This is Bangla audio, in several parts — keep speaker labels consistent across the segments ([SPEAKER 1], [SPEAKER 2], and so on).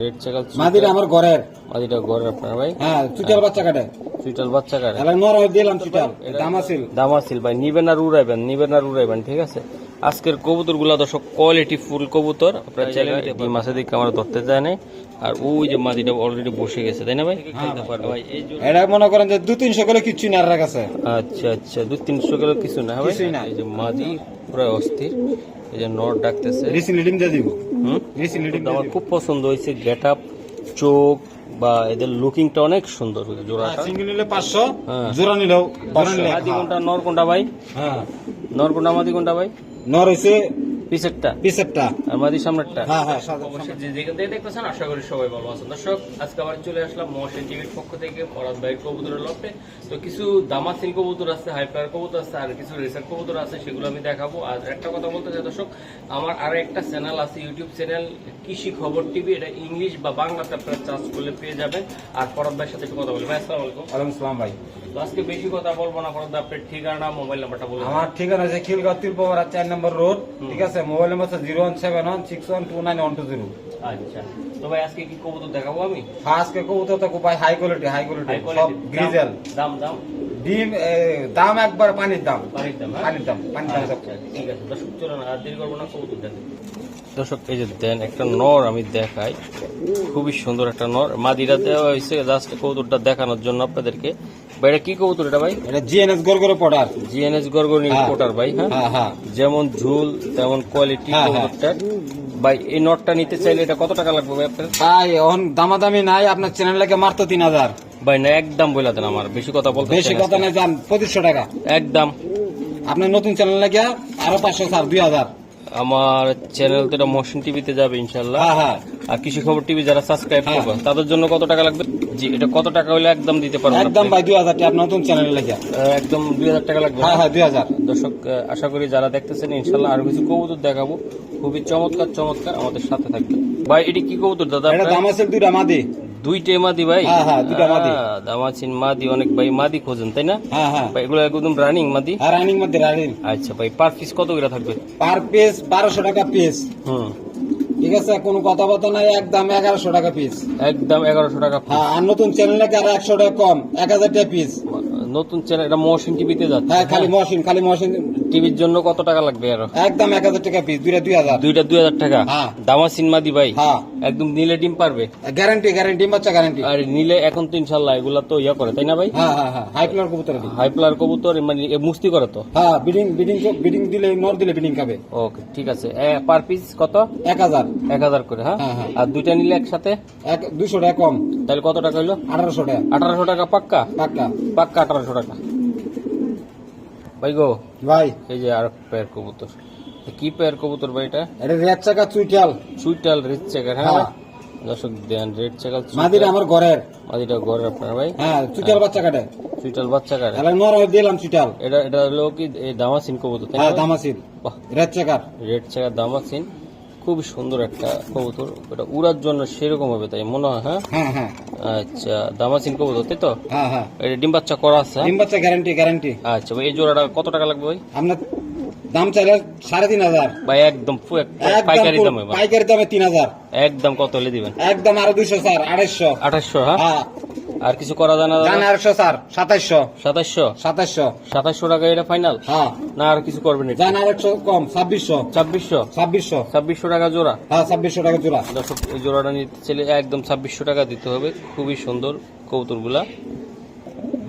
[SPEAKER 1] রেড চাকাল
[SPEAKER 2] মাদিরা আমার ঘরের।
[SPEAKER 1] মাদিটা ঘর আপনার ভাই?
[SPEAKER 2] হ্যাঁ চুটাল বাচ্চা কাটে।
[SPEAKER 1] সুইটাল বাচ্চা কারে
[SPEAKER 2] এবার নর দিলাম চুটাল দাম আছিল
[SPEAKER 1] ভাই নিবেন আর উড়াইবেন নিবেন আর উড়াইবেন ঠিক আছে? আজকের কবুতরগুলা দর্শক কোয়ালিটি ফুল কবুতর। আপনার চাইলে এই মাসে দিকে আমরা ধরতে যায় নাই। আর ওই যে মাদিটা অলরেডি বসে গেছে তাই না ভাই? ভাই
[SPEAKER 2] এটা মনে করেন যে দু তিনশো করে কিছু না আর কাছে
[SPEAKER 1] আচ্ছা আচ্ছা দু তিনশো কিলো কিছু না ভাই? এই যে মাদি পুরো অস্থির। এই যে নট ডাকতেছে।
[SPEAKER 2] দিয়ে দিব।
[SPEAKER 1] আমার খুব পছন্দ হয়েছে গেট আপ চোখ বা এদের লুকিংটা অনেক সুন্দর জোড়াটা।
[SPEAKER 2] সিঙ্গেল নিলে পাঁচশো
[SPEAKER 1] হ্যাঁ।
[SPEAKER 2] জোড়া নিলেও জোড়া নিলে
[SPEAKER 1] কোনটা নর কোনটা ভাই?
[SPEAKER 2] হ্যাঁ।
[SPEAKER 1] নর কোনটা মাদি কোনটা ভাই?
[SPEAKER 2] নর হয়েছে
[SPEAKER 1] পিছেরটা
[SPEAKER 2] পিসেরটা
[SPEAKER 1] আর মাদি সামনেরটা
[SPEAKER 2] হ্যাঁ হ্যাঁ
[SPEAKER 1] অবশ্যই যে যেখান থেকে দেখতেছেন আশা করি সবাই ভালো আছেন। দর্শক আজকে আবার চলে আসলাম মহাশন টিভির পক্ষ থেকে পরাত ভাইয়ের কবুতরের লপে তো কিছু দামাসিন কবুতর আছে হাইপার কবুতর আছে আর কিছু রেসার কবুতর আছে সেগুলো আমি দেখাবো। আর একটা কথা বলতে চাই দর্শক আমার আর একটা চ্যানেল আছে ইউটিউব চ্যানেল কৃষি খবর টিভি। এটা ইংলিশ বা বাংলাতে আপনারা চার্জ করলে পেয়ে যাবেন। আর পরাত ভাইয়ের সাথে একটু কথা বলবেন আসসালামু আলাইকুম।
[SPEAKER 2] ওয়ালাইকুম সালাম ভাই।
[SPEAKER 1] তো আজকে বেশি কথা বলব না পরাত ভাই আপনার ঠিকানা মোবাইল নাম্বারটা বলে
[SPEAKER 2] আমার ঠিকানা আছে খিলগাঁও তিরপরা চার নম্বর রোড ঠিক আছে? মোবাইল নাম্বার আছে zero one seven one six one two nine one two zero
[SPEAKER 1] আচ্ছা তো ভাই আজকে কি কবুতর দেখাবো আমি?
[SPEAKER 2] ফার্স্ট কে কবুতর তো ভাই হাই কোয়ালিটি হাই কোয়ালিটি সব গ্রিজেল
[SPEAKER 1] দাম দাম
[SPEAKER 2] ডিম দাম একবার পানির দাম।
[SPEAKER 1] পানির দাম হ্যাঁ?
[SPEAKER 2] পানির দাম পানির দাম
[SPEAKER 1] আচ্ছা, ঠিক আছে দর্শক চলুন আর দেরি করব না কবুতর দেখেন। দর্শক এই যে দেন একটা নর আমি দেখাই। খুবই সুন্দর একটা নর। মাদিরা দেওয়া হয়েছে জাস্ট কবুতরটা দেখানোর জন্য আপনাদেরকে। ভাই এটা কি কবুতর এটা ভাই?
[SPEAKER 2] এটা জিএনএস
[SPEAKER 1] জিএনএস। কোটার ভাই হ্যাঁ?
[SPEAKER 2] হ্যাঁ হ্যাঁ।
[SPEAKER 1] যেমন ঝুল তেমন কোয়ালিটি। কবুতরটার। ভাই এই নটটা নিতে চাইলে এটা কত টাকা লাগবে ভাই আপনার?
[SPEAKER 2] ভাই এখন দামাদামি নাই আপনার চ্যানেল লাগে মারতো তিন হাজার।
[SPEAKER 1] ভাই না একদম বলে দেন আমার। বেশি কথা বলতে
[SPEAKER 2] বেশি
[SPEAKER 1] না
[SPEAKER 2] কথা নাই যান পঁচিশশো টাকা।
[SPEAKER 1] একদম।
[SPEAKER 2] আপনার নতুন চ্যানেল লাগে আরও পাঁচশো স্যার দুই হাজার।
[SPEAKER 1] আমার চ্যানেল তো এটা মোশন টিভিতে যাবে ইনশাল্লাহ
[SPEAKER 2] হ্যাঁ হ্যাঁ।
[SPEAKER 1] আর কৃষি খবর টিভি যারা সাবস্ক্রাইব
[SPEAKER 2] হ্যাঁ।
[SPEAKER 1] করবে তাদের জন্য কত টাকা লাগবে? জি এটা কত টাকা হলে একদম দিতে পারবেন
[SPEAKER 2] একদম? ভাই দুই হাজার টাকা আপনার নতুন চ্যানেল
[SPEAKER 1] আহ, একদম দুই হাজার টাকা লাগবে।
[SPEAKER 2] হ্যাঁ হ্যাঁ দুই হাজার।
[SPEAKER 1] দর্শক আশা করি যারা দেখতেছেন ইনশাল্লাহ আরও কিছু কবুতর দেখাবো। খুবই চমৎকার চমৎকার আমাদের সাথে থাকবে ভাই এটি কি কবুতর দাদা?
[SPEAKER 2] এটা? দাম আছে দুইটা মাদি।
[SPEAKER 1] দুইটে মাদি ভাই।
[SPEAKER 2] হ্যাঁ, হ্যাঁ, দুইটা মাদি।
[SPEAKER 1] দামাচিন মাদি অনেক ভাই মাদি খোঁজেন তাই না?
[SPEAKER 2] হ্যাঁ হ্যাঁ।
[SPEAKER 1] ভাই এগুলো একদম রানিং মাদি।
[SPEAKER 2] রানিং মধ্যে রানিং
[SPEAKER 1] আচ্ছা ভাই পার পিস কত করে থাকবে?
[SPEAKER 2] পার পিস বারোশো টাকা পিস
[SPEAKER 1] হুম।
[SPEAKER 2] ঠিক আছে কোনো কথাবার্তা নাই একদম এগারোশো টাকা পিস
[SPEAKER 1] একদম এগারোশো টাকা
[SPEAKER 2] হ্যাঁ আর নতুন চ্যানেল লাগে আর একশো টাকা কম এক হাজার টাকা পিস
[SPEAKER 1] নতুন চ্যানেল এটা মোশন টিভিতে যাচ্ছে
[SPEAKER 2] হ্যাঁ খালি মশিন খালি মশিন
[SPEAKER 1] টিভির জন্য কত টাকা লাগবে আরও?
[SPEAKER 2] একদম এক হাজার টাকা পিস দুইটা দুই হাজার।
[SPEAKER 1] দুইটা দুই হাজার টাকা?
[SPEAKER 2] হ্যাঁ।
[SPEAKER 1] দামা সিনেমা দি ভাই?
[SPEAKER 2] হ্যাঁ।
[SPEAKER 1] একদম নিলে ডিম পারবে।
[SPEAKER 2] গ্যারান্টি গ্যারান্টি বাচ্চা গ্যারান্টি
[SPEAKER 1] আর নিলে এখন তো ইনশাল্লাহ এগুলা তো ইয়া করে তাই না ভাই?
[SPEAKER 2] হ্যাঁ হ্যাঁ হ্যাঁ হাই প্লার কবুতর দিই
[SPEAKER 1] হাই কবুতর মানে মুস্তি করে তো?
[SPEAKER 2] হ্যাঁ বিডিং বিডিং বিডিং দিলে নর দিলে বিডিং খাবে।
[SPEAKER 1] ওকে ঠিক আছে। পার পিস কত?
[SPEAKER 2] এক হাজার।
[SPEAKER 1] এক হাজার করে হ্যাঁ?
[SPEAKER 2] হ্যাঁ, হ্যাঁ।
[SPEAKER 1] আর দুইটা নিলে একসাথে?
[SPEAKER 2] এক দুশো টাকা কম।
[SPEAKER 1] তাহলে কত টাকা হইল?
[SPEAKER 2] আঠারোশো টাকা।
[SPEAKER 1] আঠারোশো টাকা পাক্কা?
[SPEAKER 2] পাক্কা।
[SPEAKER 1] পাক্কা আঠারোশো টাকা। ভাই গো
[SPEAKER 2] ভাই।
[SPEAKER 1] এই যে আর পেয়ার কবুতর। কি পেয়ার কবুতর ভাই এটা?
[SPEAKER 2] এটা রেড চাকা চুইটাল।
[SPEAKER 1] সুইটাল রেড চাকা হ্যাঁ?
[SPEAKER 2] হ্যাঁ।
[SPEAKER 1] দর্শক দেন রেড চাকা
[SPEAKER 2] মাদিরা আমার ঘরের।
[SPEAKER 1] মাদিটা ঘরে আপনার ভাই?
[SPEAKER 2] হ্যাঁ চুইটাল বাচ্চা কাটে।
[SPEAKER 1] সুইটাল বাচ্চা কারে
[SPEAKER 2] এবার নর দিলাম চুইটাল।
[SPEAKER 1] এটা এটা হলো কি দামাসিন কবুতর
[SPEAKER 2] হ্যাঁ
[SPEAKER 1] না?
[SPEAKER 2] দামাসিল
[SPEAKER 1] বাহ।
[SPEAKER 2] রেড চাকা
[SPEAKER 1] রেড চাকা দামাসিন। খুবই সুন্দর একটা কবুতর। এটা উড়ার জন্য সেরকম হবে তাই মনে হয় হ্যাঁ?
[SPEAKER 2] হ্যাঁ হ্যাঁ।
[SPEAKER 1] আচ্ছা দামাসিন কবুতর তাই তো?
[SPEAKER 2] হ্যাঁ হ্যাঁ।
[SPEAKER 1] এটা ডিম বাচ্চা করা আছে হ্যাঁ?
[SPEAKER 2] ডিম বাচ্চা গ্যারান্টি গ্যারান্টি
[SPEAKER 1] আচ্ছা ভাই এই জোড়াটা কত টাকা লাগবে ভাই?
[SPEAKER 2] আপনার দাম চাইলে সাড়ে তিন হাজার।
[SPEAKER 1] ভাই একদম পাইকারি দামে
[SPEAKER 2] পাইকারি দামে তিন হাজার।
[SPEAKER 1] একদম কত হলে দিবেন?
[SPEAKER 2] একদম আরও দুইশো স্যার আড়াইশো।
[SPEAKER 1] আঠাশশো হ্যাঁ?
[SPEAKER 2] হ্যাঁ।
[SPEAKER 1] আর কিছু করা যায় না
[SPEAKER 2] জান আড়াইশো স্যার সাতাইশশো। সাতাইশশো?
[SPEAKER 1] টাকা এটা ফাইনাল
[SPEAKER 2] হ্যাঁ।
[SPEAKER 1] না আর কিছু করবেন
[SPEAKER 2] জান আড়াইশো কম ছাব্বিশশো।
[SPEAKER 1] ছাব্বিশশো?
[SPEAKER 2] ছাব্বিশশো।
[SPEAKER 1] ছাব্বিশশো টাকা জোড়া?
[SPEAKER 2] হ্যাঁ ছাব্বিশশো টাকা জোড়া।
[SPEAKER 1] দর্শক এই জোড়াটা নিতে চাইলে একদম ছাব্বিশশো টাকা দিতে হবে। খুবই সুন্দর কবুতরগুলা।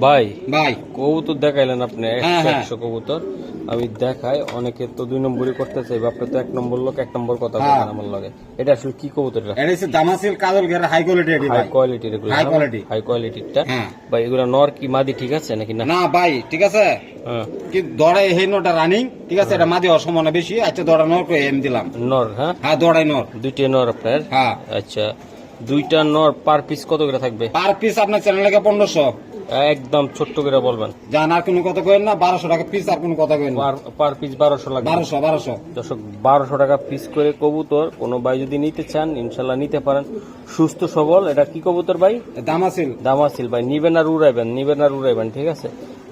[SPEAKER 1] ভাই
[SPEAKER 2] ভাই।
[SPEAKER 1] কবুতর দেখাইলেন আপনি
[SPEAKER 2] হ্যাঁ, হ্যাঁ।
[SPEAKER 1] একশো কবুতর। আমি দেখাই অনেকে তো দুই নম্বরই করতে চাই আপনি তো এক নম্বর লোক এক নম্বর কথা
[SPEAKER 2] হ্যাঁ।
[SPEAKER 1] বলেন আমার লগে। এটা আসলে কি কবুতর এটা?
[SPEAKER 2] এটা হচ্ছে দামাসিল কাজল ঘেরা হাই কোয়ালিটি এটি
[SPEAKER 1] হাই এগুলো
[SPEAKER 2] High quality।
[SPEAKER 1] হাই কোয়ালিটিরটা
[SPEAKER 2] হ্যাঁ।
[SPEAKER 1] ভাই এগুলো নর কি মাদি ঠিক আছে নাকি না?
[SPEAKER 2] না ভাই ঠিক আছে?
[SPEAKER 1] হ্যাঁ।
[SPEAKER 2] কি দড়াই হে নটা রানিং ঠিক আছে? এটা মাঝে অসমান বেশি আচ্ছা দড়া নর এম দিলাম।
[SPEAKER 1] নর হ্যাঁ?
[SPEAKER 2] হ্যাঁ দড়াই নর।
[SPEAKER 1] দুইটা নর আপনার?
[SPEAKER 2] হ্যাঁ।
[SPEAKER 1] আচ্ছা দুইটা নর পার পিস কত করে থাকবে?
[SPEAKER 2] পার পিস আপনার চ্যানেল লাগে পনেরোশো।
[SPEAKER 1] একদম ছোট্ট করে বলবেন।
[SPEAKER 2] জান আর কোনো কথা কেন না বারোশো টাকা পিস আর কোনো কথা কেন
[SPEAKER 1] পার পিস বারোশো লাগবে।
[SPEAKER 2] বারোশো বারোশো।
[SPEAKER 1] দর্শক বারোশো টাকা পিস করে কবুতর কোনো ভাই যদি নিতে চান ইনশাল্লাহ নিতে পারেন। সুস্থ সবল এটা কি কবুতর ভাই?
[SPEAKER 2] দামাসিল।
[SPEAKER 1] দামাসিল ভাই নিবেন আর উড়াইবেন নিবেন আর উড়াইবেন ঠিক আছে?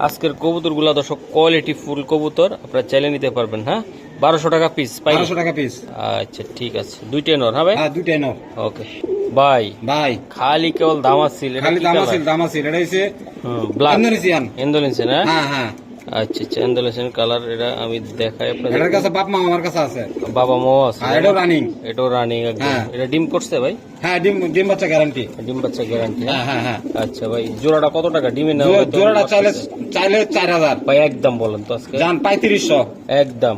[SPEAKER 1] আজকের কবুতরগুলা দর্শক কোয়ালিটি ফুল কবুতর আপনারা চাইলে নিতে পারবেন হ্যাঁ? বারোশো টাকা পিস
[SPEAKER 2] বারোশো টাকা পিস
[SPEAKER 1] আচ্ছা ঠিক আছে। দুইটাই নর হ্যাঁ ভাই?
[SPEAKER 2] হ্যাঁ দুইটাই নর
[SPEAKER 1] ওকে। ভাই
[SPEAKER 2] ভাই
[SPEAKER 1] খালি কেবল দামাসিল এটা
[SPEAKER 2] খালি দামাসিল দামাসিল এটা হচ্ছে
[SPEAKER 1] ব্ল্যাক
[SPEAKER 2] ইন্দোনেশিয়ান।
[SPEAKER 1] ইন্দোনেশিয়ান হ্যাঁ?
[SPEAKER 2] হ্যাঁ হ্যাঁ।
[SPEAKER 1] আচ্ছা আচ্ছা ইন্দোনেশিয়ান কালার এটা আমি দেখাই আপনাদের।
[SPEAKER 2] এটার কাছে বাপ মা আমার কাছে আছে।
[SPEAKER 1] বাবা মো আছে
[SPEAKER 2] হ্যাঁ রানিং
[SPEAKER 1] এটাও রানিং একদম।
[SPEAKER 2] হ্যাঁ।
[SPEAKER 1] এটা ডিম করছে ভাই?
[SPEAKER 2] হ্যাঁ ডিম ডিম বাচ্চা গ্যারান্টি
[SPEAKER 1] ডিম বাচ্চা গ্যারান্টি
[SPEAKER 2] হ্যাঁ? হ্যাঁ হ্যাঁ
[SPEAKER 1] আচ্ছা ভাই জোড়াটা কত টাকা? ডিমে
[SPEAKER 2] জোড়াটা চাইলে চাইলে
[SPEAKER 1] ভাই একদম বলেন তো আজকে। একদম।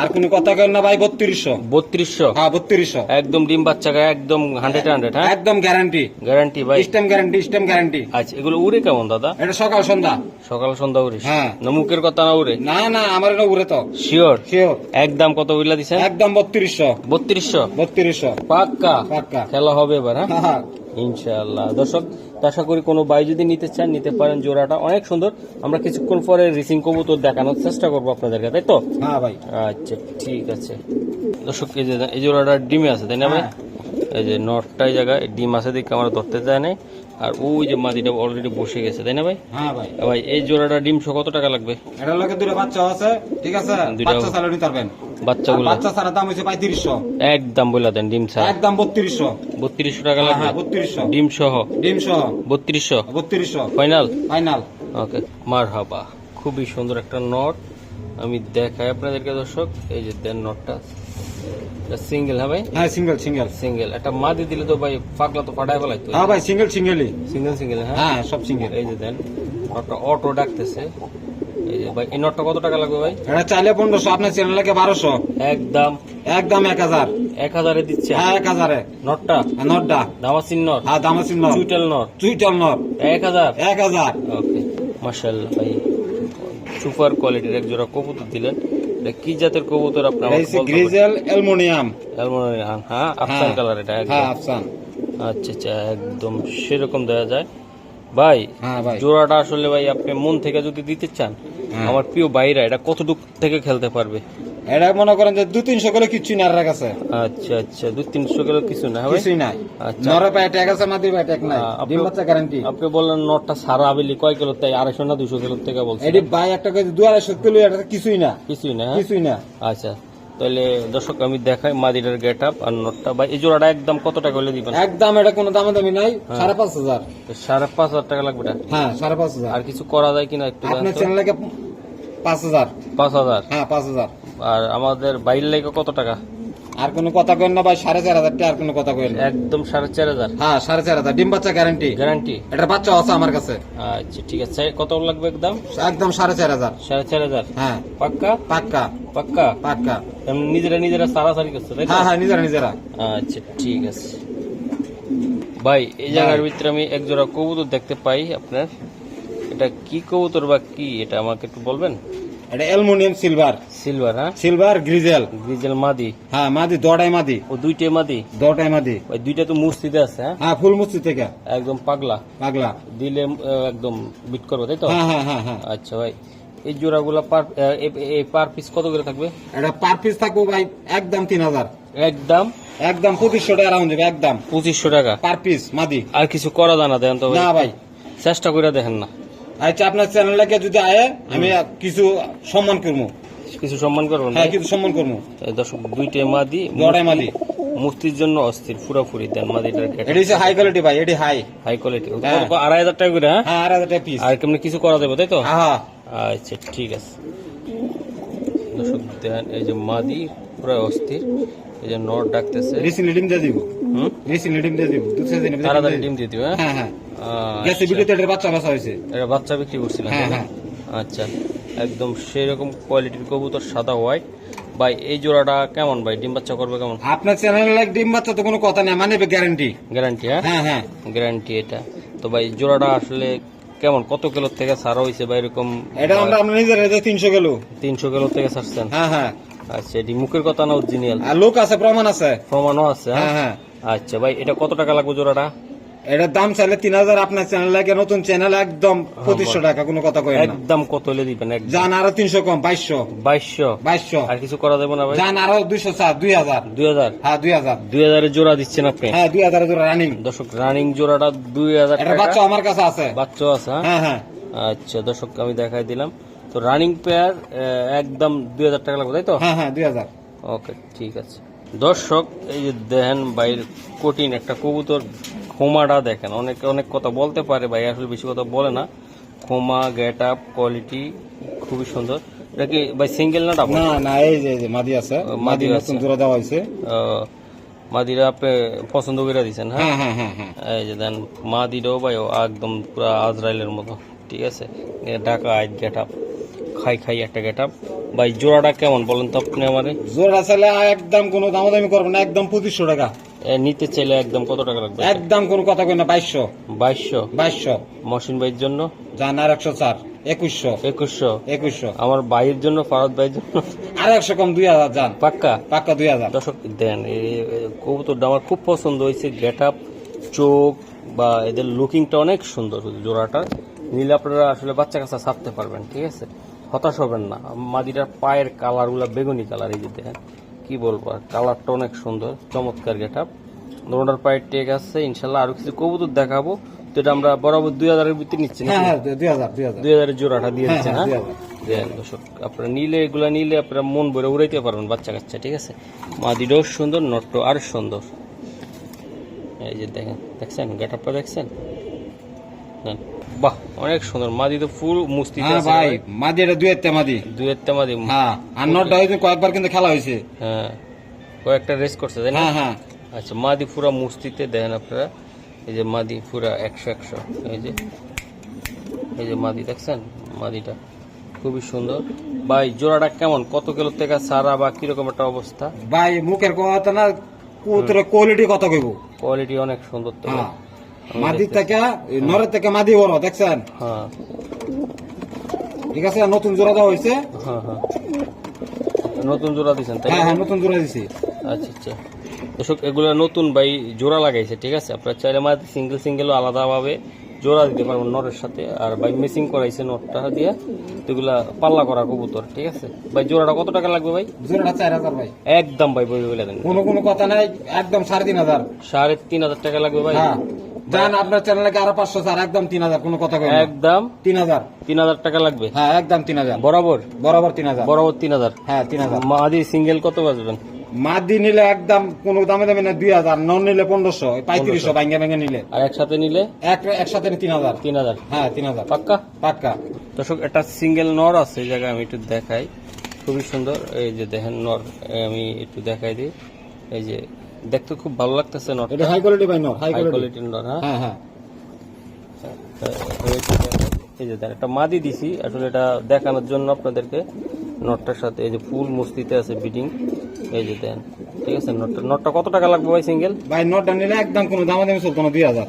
[SPEAKER 2] আর কোনো কথা কেন না ভাই বত্রিশশো।
[SPEAKER 1] বত্রিশশো?
[SPEAKER 2] হ্যাঁ বত্রিশশো।
[SPEAKER 1] একদম ডিম বাচ্চা গায়ে একদম হান্ড্রেড হান্ড্রেড হ্যাঁ?
[SPEAKER 2] একদম গ্যারান্টি
[SPEAKER 1] গ্যারান্টি ভাই।
[SPEAKER 2] স্টেম গ্যারান্টি স্টেম গ্যারান্টি
[SPEAKER 1] আচ্ছা এগুলো উড়ে কেমন দাদা?
[SPEAKER 2] এটা সকাল সন্ধ্যা।
[SPEAKER 1] সকাল সন্ধ্যা উড়িস
[SPEAKER 2] হ্যাঁ।
[SPEAKER 1] না মুখের কথা না উড়ে?
[SPEAKER 2] না না আমার এটা উড়ে তো।
[SPEAKER 1] শিওর
[SPEAKER 2] শিওর
[SPEAKER 1] একদম কত উড়লা দিছেন?
[SPEAKER 2] একদম বত্রিশশো।
[SPEAKER 1] বত্রিশশো?
[SPEAKER 2] বত্রিশশো।
[SPEAKER 1] পাক্কা?
[SPEAKER 2] পাক্কা।
[SPEAKER 1] খেলা হবে এবার হ্যাঁ,
[SPEAKER 2] হ্যাঁ।
[SPEAKER 1] ইনশাআল্লাহ। দর্শক আশা করি কোনো বাই যদি নিতে চান নিতে পারেন। জোড়াটা অনেক সুন্দর। আমরা কিছুক্ষণ পরে রিসিং তো দেখানোর চেষ্টা করব আপনাদেরকে তাই তো?
[SPEAKER 2] হ্যাঁ ভাই।
[SPEAKER 1] আচ্ছা ঠিক আছে। দর্শক এই যে এই জোড়াটা ডিমে আছে তাই না ভাই? এই যে নটটাই জায়গায় ডিম আছে দেখে আমরা ধরতে চাই নাই। আর ওই যে মাদিটা অলরেডি বসে গেছে তাই না ভাই?
[SPEAKER 2] হ্যাঁ ভাই।
[SPEAKER 1] ভাই এই জোড়াটা ডিম শো কত টাকা লাগবে?
[SPEAKER 2] এটার লগে দুটো বাচ্চা আছে ঠিক আছে? বাচ্চা চালানো নিতে পারবেন।
[SPEAKER 1] বাচ্চাগুলো?
[SPEAKER 2] বাচ্চা ছাড়া দাম হচ্ছে পঁয়ত্রিশশো।
[SPEAKER 1] একদম বলে দেন ডিম ছাড়া।
[SPEAKER 2] একদম বত্রিশশো।
[SPEAKER 1] বত্রিশশো টাকা
[SPEAKER 2] লাগবে? হ্যাঁ
[SPEAKER 1] লাগবে
[SPEAKER 2] বত্রিশশো।
[SPEAKER 1] ডিম সহ?
[SPEAKER 2] ডিম সহ।
[SPEAKER 1] বত্রিশশো?
[SPEAKER 2] বত্রিশশো।
[SPEAKER 1] ফাইনাল?
[SPEAKER 2] ফাইনাল।
[SPEAKER 1] ওকে মার হাবা খুবই সুন্দর একটা নট। আমি দেখাই আপনাদেরকে দর্শক। এই যে দেন নটটা। সিঙ্গেল হ্যাঁ ভাই?
[SPEAKER 2] হ্যাঁ সিঙ্গেল সিঙ্গেল।
[SPEAKER 1] সিঙ্গেল। একটা মাদি দিলে তো ভাই পাগলা তো ফাটাই ফেলাই তো।
[SPEAKER 2] হ্যাঁ ভাই সিঙ্গেল সিঙ্গেলই।
[SPEAKER 1] সিঙ্গেল সিঙ্গেল হ্যাঁ?
[SPEAKER 2] হ্যাঁ সব সিঙ্গেল।
[SPEAKER 1] এই যে দেন নটটা অটো ডাকতেছে। এই যে ভাই এই নটটা কত টাকা লাগবে ভাই?
[SPEAKER 2] এটা চাইলে পনেরোশো আপনার চ্যানেলকে বারোশো।
[SPEAKER 1] একদম।
[SPEAKER 2] একদম এক হাজার।
[SPEAKER 1] এক হাজারে দিচ্ছে।
[SPEAKER 2] হ্যাঁ এক হাজারে।
[SPEAKER 1] নটটা
[SPEAKER 2] নটটা
[SPEAKER 1] দামাসিন নট
[SPEAKER 2] হ্যাঁ দামাসিন নট
[SPEAKER 1] চুইটাল নট
[SPEAKER 2] চুইটাল নট
[SPEAKER 1] এক হাজার?
[SPEAKER 2] এক হাজার।
[SPEAKER 1] ওকে মাশাআল্লাহ ভাই সুপার কোয়ালিটির এক জোড়া কবুতর দিলেন। এটা কি জাতের কবুতর আপনার?
[SPEAKER 2] Grizzle aluminium.
[SPEAKER 1] অ্যালমোনিয়াম, হ্যাঁ? আফসান
[SPEAKER 2] হ্যাঁ।
[SPEAKER 1] কালার এটা
[SPEAKER 2] হ্যাঁ আফসান।
[SPEAKER 1] আচ্ছা আচ্ছা একদম সেরকম দেওয়া যায়। ভাই
[SPEAKER 2] হ্যাঁ
[SPEAKER 1] জোড়াটা আসলে ভাই আপনি মন থেকে যদি দিতে চান। আমার প্রিয় ভাইরা এটা কতটুক থেকে খেলতে পারবে?
[SPEAKER 2] এটা মনে করেন যে দু তিনশো করে কিচ্ছুই না আর কাছে।
[SPEAKER 1] আচ্ছা আচ্ছা দু তিনশো কিলো কিছু না হ্যাঁ?
[SPEAKER 2] কিছুই নাই।
[SPEAKER 1] আচ্ছা।
[SPEAKER 2] নরে পায়ে ট্যাগ আছে মাটির পায়ে ট্যাগ নাই। ডিম বাচ্চা গ্যারান্টি
[SPEAKER 1] আপনি বললেন নটটা সারা আবেলি কয় কিলো তাই আড়াইশো না দুশো কিলো থেকে বলছেন?
[SPEAKER 2] এটি ভাই একটা করে দু আড়াইশো কিলো এটা কিছুই না।
[SPEAKER 1] কিছুই না হ্যাঁ?
[SPEAKER 2] কিছুই না।
[SPEAKER 1] আচ্ছা তাহলে দর্শক আমি দেখাই মাদিটার গেট আপ আর নটটা। ভাই এই জোড়াটা একদম কত টাকা হলে দিবেন?
[SPEAKER 2] একদম এটা কোনো দামে দামি নাই সাড়ে পাঁচ হাজার।
[SPEAKER 1] সাড়ে পাঁচ হাজার টাকা লাগবে
[SPEAKER 2] হ্যাঁ সাড়ে পাঁচ হাজার।
[SPEAKER 1] আর কিছু করা যায় কিনা একটু
[SPEAKER 2] আপনার? চ্যানেলকে পাঁচ হাজার?
[SPEAKER 1] পাঁচ হাজার?
[SPEAKER 2] হ্যাঁ পাঁচ হাজার।
[SPEAKER 1] আর আমাদের বাইর লেগে কত টাকা?
[SPEAKER 2] আর কোনো কথা কেন না ভাই সাড়ে চার হাজার আর কোনো কথা কেন
[SPEAKER 1] একদম সাড়ে চার হাজার?
[SPEAKER 2] হ্যাঁ সাড়ে চার হাজার। ডিম বাচ্চা গ্যারান্টি
[SPEAKER 1] গ্যারান্টি
[SPEAKER 2] এটার বাচ্চা আছে আমার কাছে।
[SPEAKER 1] আচ্ছা ঠিক আছে। কত লাগবে একদম?
[SPEAKER 2] একদম সাড়ে চার হাজার।
[SPEAKER 1] সাড়ে চার হাজার?
[SPEAKER 2] হ্যাঁ।
[SPEAKER 1] পাক্কা?
[SPEAKER 2] পাক্কা।
[SPEAKER 1] পাক্কা?
[SPEAKER 2] পাক্কা।
[SPEAKER 1] নিজেরা নিজেরা সারাসারি করছে তাই
[SPEAKER 2] হ্যাঁ হ্যাঁ নিজেরা নিজেরা।
[SPEAKER 1] আচ্ছা ঠিক আছে। ভাই এই জায়গার ভিতরে আমি এক জোড়া কবুতর দেখতে পাই আপনার। এটা কি কবুতর বা কি? এটা আমাকে একটু বলবেন?
[SPEAKER 2] এটা অ্যালুমিনিয়াম সিলভার।
[SPEAKER 1] সিলভার হ্যাঁ?
[SPEAKER 2] Silver grizzle.
[SPEAKER 1] গ্রিজেল মাদি।
[SPEAKER 2] হ্যাঁ মাদি দটাই মাদি।
[SPEAKER 1] ও দুইটাই মাদি?
[SPEAKER 2] দটাই মাদি।
[SPEAKER 1] ওই দুইটা তো মূর্তিতে আছে হ্যাঁ?
[SPEAKER 2] হ্যাঁ ফুল মুস্তি থেকে।
[SPEAKER 1] একদম পাগলা।
[SPEAKER 2] পাগলা।
[SPEAKER 1] দিলে একদম বিট করবে তাই তো?
[SPEAKER 2] হ্যাঁ হ্যাঁ হ্যাঁ হ্যাঁ।
[SPEAKER 1] আচ্ছা ভাই এই জোড়াগুলা পার পার পিস কত করে থাকবে?
[SPEAKER 2] এটা পার পিস থাকব ভাই একদম তিন হাজার।
[SPEAKER 1] একদম?
[SPEAKER 2] একদম পঁচিশশো টাকা রাউন্ড যাবে একদম।
[SPEAKER 1] পঁচিশশো টাকা?
[SPEAKER 2] পার পিস মাদি।
[SPEAKER 1] আর কিছু করা জানা দেন তো
[SPEAKER 2] না ভাই।
[SPEAKER 1] চেষ্টা করে দেখেন না।
[SPEAKER 2] আচ্ছা আপনার চ্যানেলকে যদি আয়ে আমি কিছু সম্মান করব।
[SPEAKER 1] কিছু সম্মান করবেন
[SPEAKER 2] হ্যাঁ কিছু সম্মান করব।
[SPEAKER 1] দর্শক দুইটাই মাদি
[SPEAKER 2] দটাই মাদি।
[SPEAKER 1] মূর্তির জন্য অস্থির পুরাপুরি দেন মাদিটার
[SPEAKER 2] এটি হচ্ছে হাই কোয়ালিটি ভাই এটি হাই
[SPEAKER 1] হাই কোয়ালিটি
[SPEAKER 2] হ্যাঁ।
[SPEAKER 1] আড়াই হাজার টাকা করে হ্যাঁ?
[SPEAKER 2] হ্যাঁ আর হাজার টাকা পিস
[SPEAKER 1] আর কেমনি কিছু করা যাবে তাই তো?
[SPEAKER 2] হ্যাঁ
[SPEAKER 1] আচ্ছা ঠিক আছে। দর্শক দেন এই যে মাদি পুরো অস্থির। এই যে নট ডাকতেছে।
[SPEAKER 2] রিসেন্টলি ডিম দিয়ে দিব। রিসেন্টলি ডিম দিয়ে দিব দু চার
[SPEAKER 1] তাড়াতাড়ি
[SPEAKER 2] ডিম
[SPEAKER 1] ডিম দিয়ে দিও হ্যাঁ?
[SPEAKER 2] হ্যাঁ হ্যাঁ।
[SPEAKER 1] আচ্ছা।
[SPEAKER 2] ভিডিওতে বাচ্চা বাচ্চা হয়েছে।
[SPEAKER 1] এটা বাচ্চা বিক্রি
[SPEAKER 2] হ্যাঁ, হ্যাঁ।
[SPEAKER 1] আচ্ছা একদম সেই রকম কোয়ালিটির কবুতর সাদা হোয়াইট ভাই এই জোড়াটা কেমন ভাই? ডিম বাচ্চা করবে কেমন?
[SPEAKER 2] আপনার চ্যানেল লাইক ডিম বাচ্চা তো কোনো কথা নেই মানে গ্যারান্টি
[SPEAKER 1] গ্যারান্টি হ্যাঁ?
[SPEAKER 2] হ্যাঁ
[SPEAKER 1] গ্যারান্টি এটা। তো ভাই জোড়াটা আসলে কেমন? কত কিলো থেকে ছাড়া হয়েছে বা এরকম?
[SPEAKER 2] এটা আমরা আমরা নিজের তিনশো কিলো।
[SPEAKER 1] তিনশো কিলো থেকে ছাড়ছেন?
[SPEAKER 2] হ্যাঁ হ্যাঁ।
[SPEAKER 1] আচ্ছা এটি মুখের কথা না অরিজিনাল
[SPEAKER 2] আর লোক আছে প্রমাণ আছে।
[SPEAKER 1] প্রমাণও আছে
[SPEAKER 2] হ্যাঁ
[SPEAKER 1] হ্যাঁ। আচ্ছা ভাই এটা কত টাকা লাগবে জোড়াটা?
[SPEAKER 2] এটার দাম চাইলে তিন হাজার আপনার চ্যানেল লাগে নতুন চ্যানেল একদম পঁচিশশো টাকা কোনো কথা কই না।
[SPEAKER 1] একদম কত হলে দিবেন
[SPEAKER 2] যান আরও তিনশো কম বাইশশো।
[SPEAKER 1] বাইশশো?
[SPEAKER 2] বাইশশো।
[SPEAKER 1] আর কিছু করা যাবে না ভাই?
[SPEAKER 2] যান আরও দুইশো চার দুই হাজার।
[SPEAKER 1] দুই হাজার?
[SPEAKER 2] হ্যাঁ দুই হাজার।
[SPEAKER 1] দুই হাজারের জোড়া দিচ্ছেন আপনি?
[SPEAKER 2] হ্যাঁ দুই হাজার রানিং
[SPEAKER 1] দর্শক রানিং জোড়াটা দুই হাজার
[SPEAKER 2] এটা বাচ্চা আমার কাছে আছে।
[SPEAKER 1] বাচ্চা আছে হ্যাঁ?
[SPEAKER 2] হ্যাঁ হ্যাঁ।
[SPEAKER 1] আচ্ছা দর্শক আমি দেখাই দিলাম। তো রানিং পেয়ার একদম দুই হাজার টাকা লাগবে তাই তো?
[SPEAKER 2] হ্যাঁ হ্যাঁ দুই হাজার।
[SPEAKER 1] ওকে ঠিক আছে। দর্শক এই যে দেখেন বাইর কঠিন একটা কবুতর খোমাটা দেখেন। অনেকে অনেক কথা বলতে পারে ভাই আসলে বেশি কথা বলে না। খোমা গেট আপ কোয়ালিটি খুবই সুন্দর। এটা কি ভাই সিঙ্গেল না ডাবল?
[SPEAKER 2] না না এই যে মাদি আছে। মাদি নতুন। জোড়া দেওয়া হয়েছে।
[SPEAKER 1] মাদিরা আপনি পছন্দ করে দিয়েছেন হ্যাঁ?
[SPEAKER 2] হ্যাঁ হ্যাঁ হ্যাঁ হ্যাঁ।
[SPEAKER 1] এই যে দেন মাদিরাও ভাই ও একদম পুরো আজরাইলের মতো ঠিক আছে? ঢাকা আইট গেট আপ খাই খাই একটা গেট আপ। ভাই জোড়াটা কেমন বলেন তো আপনি আমারে?
[SPEAKER 2] জোড়া চাইলে একদম কোনো দামাদামি করব না একদম পঁচিশশো টাকা।
[SPEAKER 1] নিতে চাইলে একদম কত টাকা লাগবে?
[SPEAKER 2] একদম কোনো কথা কই না বাইশশো।
[SPEAKER 1] বাইশশো?
[SPEAKER 2] বাইশশো।
[SPEAKER 1] মহসিন ভাইয়ের জন্য?
[SPEAKER 2] যান আর একশো চার একুশশো।
[SPEAKER 1] একুশশো?
[SPEAKER 2] একুশশো।
[SPEAKER 1] আমার ভাইয়ের জন্য ফারাদ ভাইয়ের জন্য?
[SPEAKER 2] আর একশো কম দুই হাজার যান।
[SPEAKER 1] পাক্কা?
[SPEAKER 2] পাক্কা দুই হাজার।
[SPEAKER 1] দর্শক দেন কবুতরটা আমার খুব পছন্দ হয়েছে গেট আপ চোখ বা এদের লুকিংটা অনেক সুন্দর জোড়াটা নিলে আপনারা আসলে বাচ্চা কাচ্চা ছাপতে পারবেন ঠিক আছে? হতাশ হবেন না। মাদিটার পায়ের কালারগুলো বেগুনি কালার এই যে দেখেন কি বলব কালারটা অনেক সুন্দর চমৎকার গেট আপ দোনোটার পায়ের টেক আছে ইনশাল্লাহ আরও কিছু কবুতর দেখাবো। তো এটা আমরা বরাবর দুই হাজারের ভিতরে নিচ্ছি না
[SPEAKER 2] হ্যাঁ হ্যাঁ দুই হাজার দুই হাজার।
[SPEAKER 1] দুই হাজারের জোড়াটা দিয়ে
[SPEAKER 2] হ্যাঁ,
[SPEAKER 1] দিচ্ছেন
[SPEAKER 2] হ্যাঁ,
[SPEAKER 1] দর্শক আপনারা নিলে এগুলা নিলে আপনারা মন ভরে উড়াইতে পারবেন বাচ্চা কাচ্চা ঠিক আছে? মাদিটাও সুন্দর নট্ট আর সুন্দর। এই যে দেখেন দেখছেন? গেট আপটা দেখছেন? দেন। বাহ অনেক সুন্দর। মাদি তো ফুল মুস্তি
[SPEAKER 2] হ্যাঁ ভাই মাদি এটা দুই একটা মাদি।
[SPEAKER 1] দুই একটা মাদি।
[SPEAKER 2] হ্যাঁ আর নটটা হয়েছে কয়েকবার কিন্তু খেলা হয়েছে।
[SPEAKER 1] হ্যাঁ কয়েকটা রেস করছে তাই না?
[SPEAKER 2] হ্যাঁ হ্যাঁ।
[SPEAKER 1] আচ্ছা মাদি পুরা মুস্তিতে দেখেন আপনারা। এই যে মাদি পুরা একশো একশো। এই যে এই যে মাদি দেখছেন? মাদিটা খুবই সুন্দর। ভাই জোড়াটা কেমন? কত কিলো থেকে সারা বা কীরকম একটা অবস্থা?
[SPEAKER 2] ভাই মুখের কথা না কোয়ালিটি কত কইব।
[SPEAKER 1] কোয়ালিটি অনেক সুন্দর তো।
[SPEAKER 2] হ্যাঁ। মাদি থেকে নরের থেকে মাদি বড় দেখছেন?
[SPEAKER 1] হ্যাঁ।
[SPEAKER 2] ঠিক আছে নতুন জোড়া দেওয়া হয়েছে?
[SPEAKER 1] হ্যাঁ হ্যাঁ। নতুন জোড়া দিচ্ছেন
[SPEAKER 2] হ্যাঁ হ্যাঁ নতুন জোড়া দিছি।
[SPEAKER 1] আচ্ছা আচ্ছা। দর্শক এগুলো নতুন ভাই জোড়া লাগাইছে ঠিক আছে? আপনার চাইলে মাঝে সিঙ্গেল সিঙ্গেলও আলাদাভাবে জোড়া দিতে পারবেন নরের সাথে। আর ভাই মেসিং করাইছে নটটা দিয়ে এগুলা পাল্লা করা কবুতর ঠিক আছে? ভাই জোড়াটা কত টাকা লাগবে ভাই?
[SPEAKER 2] জোড়াটা চার হাজার ভাই।
[SPEAKER 1] একদম ভাই বই বলে দেন।
[SPEAKER 2] কোনো কোনো কথা নাই একদম সাড়ে তিন হাজার।
[SPEAKER 1] সাড়ে তিন হাজার টাকা লাগবে ভাই?
[SPEAKER 2] যান আপনার চ্যানেলে আরও পাঁচশো স্যার একদম তিন হাজার কোনো কথা কই না।
[SPEAKER 1] একদম।
[SPEAKER 2] তিন হাজার।
[SPEAKER 1] তিন হাজার টাকা লাগবে?
[SPEAKER 2] হ্যাঁ একদম তিন হাজার।
[SPEAKER 1] বরাবর?
[SPEAKER 2] বরাবর তিন হাজার।
[SPEAKER 1] বরাবর তিন হাজার?
[SPEAKER 2] হ্যাঁ তিন হাজার।
[SPEAKER 1] মাদি সিঙ্গেল কত বাজবেন?
[SPEAKER 2] মাদি নিলে একদম কোনো দামে দামে না দুই হাজার। নন নিলে পনেরোশো পঁয়ত্রিশশো ভাঙ্গে ভেঙে নিলে।
[SPEAKER 1] আর একসাথে নিলে?
[SPEAKER 2] এক একসাথে তিন হাজার।
[SPEAKER 1] তিন হাজার।
[SPEAKER 2] হ্যাঁ তিন হাজার।
[SPEAKER 1] পাক্কা?
[SPEAKER 2] পাক্কা।
[SPEAKER 1] দর্শক একটা সিঙ্গেল নর আছে এই জায়গায় আমি একটু দেখাই। খুবই সুন্দর এই যে দেখেন নর আমি একটু দেখাই দিই। এই যে দেখতে খুব ভালো লাগতেছে নট
[SPEAKER 2] এটা হাই কোয়ালিটি ভাই নট হাই কোয়ালিটি
[SPEAKER 1] নট হ্যাঁ
[SPEAKER 2] হ্যাঁ হ্যাঁ
[SPEAKER 1] এই যে একটা মাদি দিছি আসলে এটা দেখানোর জন্য আপনাদেরকে নটটার সাথে এই যে ফুল মস্তিতে আছে বিডিং এই যে দেন ঠিক আছে নটটা নটটা কত টাকা লাগবে ভাই সিঙ্গেল?
[SPEAKER 2] ভাই নটটা নিলে একদম কোনো দামে দামে চলতো না দুই হাজার।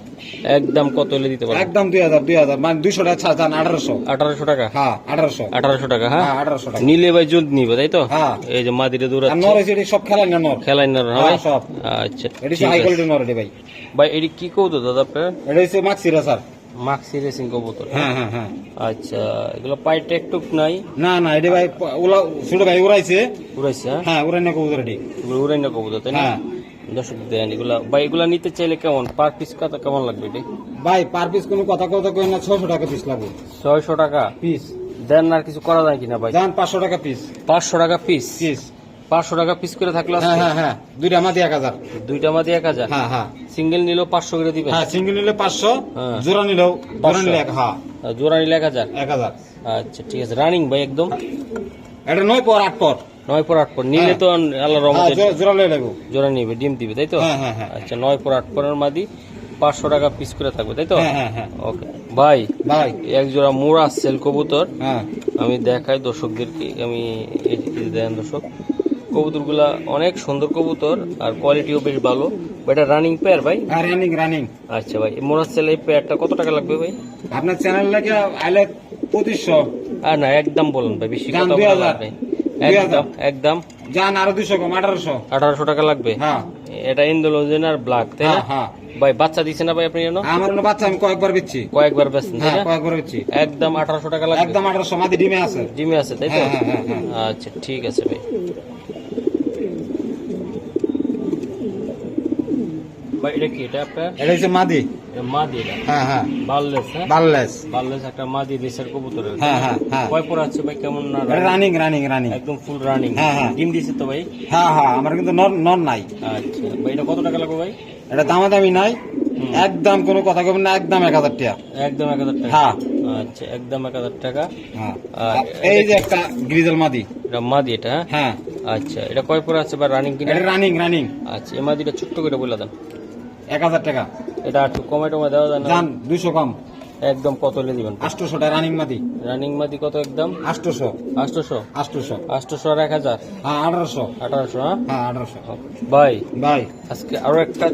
[SPEAKER 1] একদম কত হলে দিতে পারবেন?
[SPEAKER 2] একদম দুই হাজার দুই হাজার মানে দুইশো টাকা ছাড় যান আঠারোশো।
[SPEAKER 1] আঠারোশো টাকা?
[SPEAKER 2] হ্যাঁ আঠারোশো।
[SPEAKER 1] আঠারোশো টাকা হ্যাঁ?
[SPEAKER 2] হ্যাঁ আঠারোশো টাকা।
[SPEAKER 1] নিলে ভাই জলদি নিবে তাই তো?
[SPEAKER 2] হ্যাঁ।
[SPEAKER 1] এই যে মাদিরে দৌড়াচ্ছে
[SPEAKER 2] নর এটি সব খেলাই না নর।
[SPEAKER 1] খেলাই নর হ্যাঁ?
[SPEAKER 2] সব।
[SPEAKER 1] আচ্ছা
[SPEAKER 2] এটি হাই কোয়ালিটি নর এটি ভাই।
[SPEAKER 1] ভাই এটি কি কৌতো দাদা আপনার?
[SPEAKER 2] এটা হচ্ছে মাক্সিরা স্যার
[SPEAKER 1] মাক্সি রেসিং কবুতর
[SPEAKER 2] হ্যাঁ? হ্যাঁ হ্যাঁ
[SPEAKER 1] আচ্ছা এগুলো পায়ে টেকটুক নাই?
[SPEAKER 2] না না এটি ভাই ওলা ছোট ভাই উড়াইছে।
[SPEAKER 1] উড়াইছে হ্যাঁ?
[SPEAKER 2] হ্যাঁ উড়াই না কবুতর এটি।
[SPEAKER 1] এগুলো উড়াই না কবুতর তাই না?
[SPEAKER 2] হ্যাঁ।
[SPEAKER 1] দর্শক দেন এগুলা ভাই এগুলা নিতে চাইলে কেমন? পার পিস কত কেমন লাগবে এটি?
[SPEAKER 2] ভাই পার পিস কোনো কথা কথা কই না ছশো টাকা পিস লাগবে।
[SPEAKER 1] ছয়শো টাকা?
[SPEAKER 2] পিস
[SPEAKER 1] দেন আর কিছু করা যায় কিনা ভাই?
[SPEAKER 2] যান পাঁচশো টাকা পিস
[SPEAKER 1] পাঁচশো টাকা পিস
[SPEAKER 2] পিস
[SPEAKER 1] পাঁচশো টাকা পিস করে থাকলে
[SPEAKER 2] হ্যাঁ হ্যাঁ হ্যাঁ। দুইটা আমাদের এক হাজার।
[SPEAKER 1] দুইটা মাদি এক হাজার?
[SPEAKER 2] হ্যাঁ হ্যাঁ।
[SPEAKER 1] সিঙ্গেল নিলেও পাঁচশো করে দিবে?
[SPEAKER 2] হ্যাঁ সিঙ্গেল নিলে পাঁচশো
[SPEAKER 1] হ্যাঁ।
[SPEAKER 2] জোড়া নিলেও জোড়া নিলে এক হ্যাঁ।
[SPEAKER 1] জোড়া নিলে এক হাজার?
[SPEAKER 2] এক হাজার।
[SPEAKER 1] আচ্ছা ঠিক আছে। রানিং ভাই একদম?
[SPEAKER 2] এটা নয় পর আট পর।
[SPEAKER 1] নয় পর আট পর। নিলে। তো আল্লাহ রহমতে
[SPEAKER 2] জোড়া- লয়ে
[SPEAKER 1] জোড়া নিবে ডিম দিবে তাই তো?
[SPEAKER 2] হ্যাঁ হ্যাঁ হ্যাঁ।
[SPEAKER 1] আচ্ছা নয় পর আট পরের মাদি পাঁচশো টাকা পিস করে থাকবে তাই তো?
[SPEAKER 2] হ্যাঁ হ্যাঁ হ্যাঁ।
[SPEAKER 1] ওকে ভাই
[SPEAKER 2] ভাই।
[SPEAKER 1] এক জোড়া মোড়া সেল কবুতর।
[SPEAKER 2] হ্যাঁ।
[SPEAKER 1] আমি দেখাই দর্শকদেরকে আমি দেন দর্শক। কবুতরগুলা অনেক সুন্দর কবুতর আর কোয়ালিটিও বেশ ভালো। এটা রানিং পেয়ার ভাই?
[SPEAKER 2] হ্যাঁ রানিং রানিং
[SPEAKER 1] আচ্ছা ভাই মোড়া সেল এই পেয়ারটা কত টাকা লাগবে ভাই?
[SPEAKER 2] আপনার চ্যানেল লাগে আইলে পঁচিশশো।
[SPEAKER 1] আর না একদম বলুন ভাই বেশি কথা। একদম
[SPEAKER 2] আরও দুশো কম আঠারোশো।
[SPEAKER 1] আঠারোশো টাকা লাগবে?
[SPEAKER 2] হ্যাঁ।
[SPEAKER 1] এটা ইন্দোলজেন আর ব্ল্যাক তাই না?
[SPEAKER 2] হ্যাঁ
[SPEAKER 1] ভাই বাচ্চা দিছে না ভাই আপনি জানো
[SPEAKER 2] আমার বাচ্চা আমি কয়েকবার বেচছি।
[SPEAKER 1] কয়েকবার বেচছেন
[SPEAKER 2] হ্যাঁ কয়েকবার বেচছি।
[SPEAKER 1] একদম আঠারোশো টাকা লাগবে।
[SPEAKER 2] একদম আঠারোশো মাদি ডিমে আছে।
[SPEAKER 1] জিমে আছে তাই তো? আচ্ছা ঠিক আছে ভাই। ভাই এটা কি? এটা আপনার
[SPEAKER 2] এটা হচ্ছে মাদি।
[SPEAKER 1] মাদি এটা।
[SPEAKER 2] হ্যাঁ হ্যাঁ।
[SPEAKER 1] বাললেস হ্যাঁ?
[SPEAKER 2] বাল্লেস
[SPEAKER 1] বাললেস একটা মাদি রেসার কবুতর
[SPEAKER 2] হ্যাঁ হ্যাঁ হ্যাঁ।
[SPEAKER 1] কয় পর আছে ভাই? কেমন না
[SPEAKER 2] রানিং রানিং রানিং
[SPEAKER 1] একদম ফুল রানিং
[SPEAKER 2] হ্যাঁ, হ্যাঁ।
[SPEAKER 1] ডিম দিছে তো ভাই?
[SPEAKER 2] হ্যাঁ হ্যাঁ। আমার কিন্তু নর নর নাই।
[SPEAKER 1] আচ্ছা। ভাই এটা কত টাকা লাগবে ভাই?
[SPEAKER 2] এটা দামাদামি নাই। একদম কোনো কথা কবেন না একদম এক হাজার টাকা।
[SPEAKER 1] একদম এক হাজার টাকা?
[SPEAKER 2] হ্যাঁ।
[SPEAKER 1] আচ্ছা একদম এক হাজার টাকা?
[SPEAKER 2] এই যে একটা গ্রিজেল মাদি।
[SPEAKER 1] এটা মাদি এটা হ্যাঁ?
[SPEAKER 2] হ্যাঁ।
[SPEAKER 1] আচ্ছা। এটা কয় পরে আছে বা রানিং কিনা?
[SPEAKER 2] রানিং রানিং
[SPEAKER 1] আচ্ছা এই মাদিটা ছোট্ট করে বলে দেন।
[SPEAKER 2] এক হাজার টাকা।
[SPEAKER 1] এটা একটু কমে টমে দেওয়া যায় না?
[SPEAKER 2] যান দুইশো কম।
[SPEAKER 1] একদম কত হলে দিবেন?
[SPEAKER 2] আটশোশো টাকা রানিং মাদি।
[SPEAKER 1] রানিং মাদি কত একদম?
[SPEAKER 2] আটশোশো
[SPEAKER 1] আটশোশো
[SPEAKER 2] আটশোশো
[SPEAKER 1] আটশোশো আর এক হাজার?
[SPEAKER 2] হ্যাঁ আঠারোশো।
[SPEAKER 1] আঠারোশো হ্যাঁ?
[SPEAKER 2] হ্যাঁ আঠারোশো।
[SPEAKER 1] ভাই
[SPEAKER 2] ভাই।
[SPEAKER 1] আজকে আরও একটা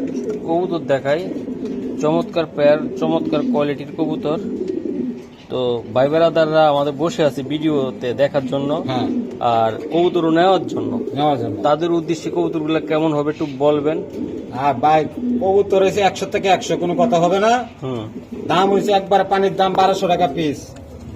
[SPEAKER 1] কবুতর দেখাই। চমৎকার পেয়ার চমৎকার কোয়ালিটির কবুতর। তো ভাই বেড়াদাররা আমাদের বসে আছে ভিডিওতে দেখার জন্য
[SPEAKER 2] হ্যাঁ।
[SPEAKER 1] আর কবুতর নেওয়ার জন্য।
[SPEAKER 2] নেওয়ার জন্য।
[SPEAKER 1] তাদের উদ্দেশ্যে কবুতরগুলো কেমন হবে একটু বলবেন।
[SPEAKER 2] হ্যাঁ ভাই কবুতর হয়েছে একশো থেকে একশো কোনো কথা হবে না। দাম হয়েছে একবার পানির দাম বারোশো টাকা পিস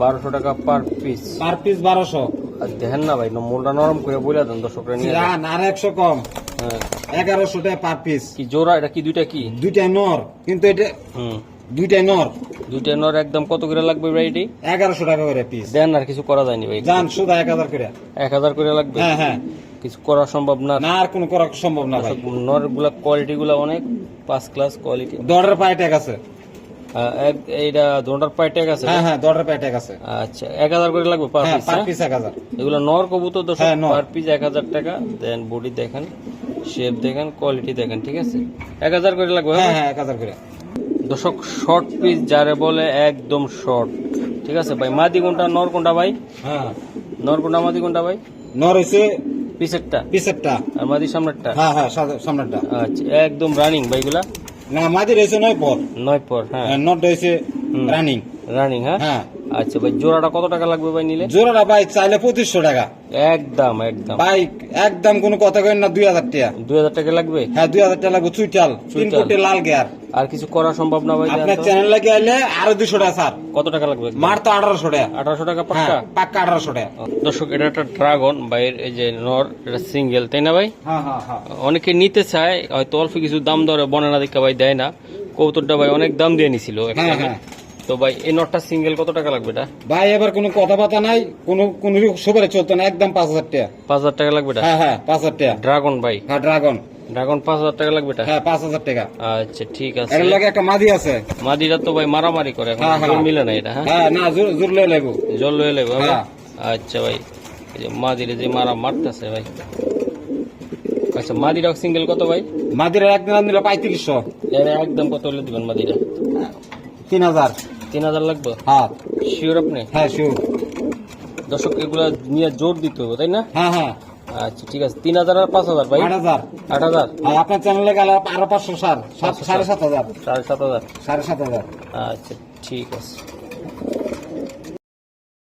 [SPEAKER 1] বারোশো টাকা পার পিস
[SPEAKER 2] পার পিস বারোশো।
[SPEAKER 1] আর দেখেন না ভাই মোলটা নরম করে বলে দেন দর্শকরা নিয়ে। যান।
[SPEAKER 2] আর একশো কম।
[SPEAKER 1] হ্যাঁ।
[SPEAKER 2] এগারোশো টাকা পার পিস
[SPEAKER 1] কি জোড়া এটা কি দুইটা কি?
[SPEAKER 2] দুইটাই নর কিন্তু এটা
[SPEAKER 1] হুম।
[SPEAKER 2] দুইটাই নর।
[SPEAKER 1] দুইটা নর একদম কত করে লাগবে ভাই এটি
[SPEAKER 2] এগারোশো টাকা করে পিস
[SPEAKER 1] দেন আর কিছু করা যায়নি ভাই।
[SPEAKER 2] যান শুধু এক হাজার করে।
[SPEAKER 1] এক হাজার করে লাগবে?
[SPEAKER 2] হ্যাঁ হ্যাঁ।
[SPEAKER 1] কিছু করা সম্ভব না।
[SPEAKER 2] না আর কোনো করা সম্ভব না ভাই।
[SPEAKER 1] নরগুলা কোয়ালিটি গুলা অনেক পাঁচ ক্লাস কোয়ালিটি
[SPEAKER 2] দরের পায়ে ট্যাগ আছে।
[SPEAKER 1] এইটা দোনটার পায়ে ট্যাগ আছে?
[SPEAKER 2] হ্যাঁ হ্যাঁ দরের পায়ে ট্যাগ আছে।
[SPEAKER 1] আচ্ছা এক হাজার করে লাগবে পার পিস
[SPEAKER 2] পার পিস এক হাজার।
[SPEAKER 1] এগুলো নর কবুতর দশ
[SPEAKER 2] হ্যাঁ,
[SPEAKER 1] পার পিস এক হাজার টাকা। দেন বডি দেখেন শেপ দেখেন কোয়ালিটি দেখেন ঠিক আছে? এক হাজার করে লাগবে
[SPEAKER 2] হ্যাঁ হ্যাঁ এক হাজার করে।
[SPEAKER 1] দর্শক শর্ট পিস যারে বলে একদম শর্ট ঠিক আছে ভাই? মাদি কোনটা নর কোনটা ভাই?
[SPEAKER 2] হ্যাঁ।
[SPEAKER 1] নর কোনটা মাদি কোনটা ভাই?
[SPEAKER 2] নর হয়েছে
[SPEAKER 1] পিসেরটা
[SPEAKER 2] পিসেরটা
[SPEAKER 1] আর মাদি সামনেরটা?
[SPEAKER 2] হ্যাঁ হ্যাঁ সম্রাটটা সামনেরটা।
[SPEAKER 1] আচ্ছা একদম রানিং ভাইগুলা?
[SPEAKER 2] না মাদি রয়েছে নয় পর।
[SPEAKER 1] নয় পর হ্যাঁ।
[SPEAKER 2] নট রয়েছে রানিং
[SPEAKER 1] রানিং হ্যাঁ?
[SPEAKER 2] হ্যাঁ।
[SPEAKER 1] আচ্ছা ভাই জোড়াটা কত টাকা লাগবে ভাই নিলে?
[SPEAKER 2] জোড়াটা ভাই চাইলে পঁচিশশো টাকা।
[SPEAKER 1] একদম একদম।
[SPEAKER 2] ভাই একদম কোনো কথা কেন না দুই হাজার টাকা।
[SPEAKER 1] দুই হাজার টাকা লাগবে?
[SPEAKER 2] হ্যাঁ দুই হাজার টাকা লাগবে চুইটাল। তিন
[SPEAKER 1] চুইটাল।
[SPEAKER 2] কোটি লাল গেয়ার।
[SPEAKER 1] আর কিছু করা সম্ভব না ভাই
[SPEAKER 2] আপনার চ্যানেল লাগে আইলে আরও দুশো টাকা স্যার।
[SPEAKER 1] কত টাকা লাগবে?
[SPEAKER 2] মার তো আঠারোশো টাকা।
[SPEAKER 1] আঠারোশো টাকা
[SPEAKER 2] হ্যাঁ
[SPEAKER 1] পাক্কা?
[SPEAKER 2] পাক্কা আঠারোশো টাকা।
[SPEAKER 1] দর্শক এটা একটা ড্রাগন ভাইয়ের এই যে নর এটা সিঙ্গেল তাই না ভাই?
[SPEAKER 2] হ্যাঁ
[SPEAKER 1] অনেকে নিতে চায় হয়তো অল্প কিছু দাম দরে বনানা দেখা ভাই দেয় না। কৌতুরটা ভাই অনেক দাম দিয়ে নিছিল তো ভাই এই নটটা সিঙ্গেল কত টাকা লাগবে এটা?
[SPEAKER 2] ভাই এবার কোনো কথাবার্তা নাই কোনো কোনো সুপারে চলতো না একদম পাঁচ হাজার টাকা।
[SPEAKER 1] পাঁচ হাজার টাকা লাগবে এটা?
[SPEAKER 2] হ্যাঁ হ্যাঁ পাঁচ হাজার টাকা।
[SPEAKER 1] ড্রাগন ভাই?
[SPEAKER 2] হ্যাঁ ড্রাগন
[SPEAKER 1] ড্রাগন পাঁচ হাজার টাকা লাগবে এটা?
[SPEAKER 2] হ্যাঁ পাঁচ হাজার টাকা।
[SPEAKER 1] আচ্ছা ঠিক আছে।
[SPEAKER 2] এর লাগে একটা মাদি আছে।
[SPEAKER 1] মাদিরা তো ভাই মারামারি করে এখন
[SPEAKER 2] হ্যাঁ, হ্যাঁ।
[SPEAKER 1] জোর মিলে না এটা হ্যাঁ?
[SPEAKER 2] হ্যাঁ না জোর জোর লয়ে লাগবো
[SPEAKER 1] জল লয়ে লাগবে। আচ্ছা ভাই এই যে মাদিরে যে মারা মারতেছে ভাই। আচ্ছা মাদিরা সিঙ্গেল কত ভাই?
[SPEAKER 2] মাদিরা একদিন আনদিল পঁয়ত্রিশশো।
[SPEAKER 1] এর একদম কত হলে দিবেন মাদিরা?
[SPEAKER 2] তিন হাজার।
[SPEAKER 1] তিন হাজার লাগবে?
[SPEAKER 2] হ্যাঁ।
[SPEAKER 1] শিওর আপনি?
[SPEAKER 2] হ্যাঁ শিওর
[SPEAKER 1] দর্শক এগুলা নিয়ে জোর দিতে হবে তাই না?
[SPEAKER 2] হ্যাঁ হ্যাঁ।
[SPEAKER 1] আচ্ছা ঠিক আছে। তিন হাজার আর পাঁচ হাজার ভাই?
[SPEAKER 2] আট হাজার।
[SPEAKER 1] আট হাজার?
[SPEAKER 2] আপনার চ্যানেলে গেলে আরও পাঁচশো সার সাড়ে সাত হাজার।
[SPEAKER 1] সাড়ে সাত হাজার।
[SPEAKER 2] সাড়ে সাত হাজার।
[SPEAKER 1] আচ্ছা ঠিক আছে।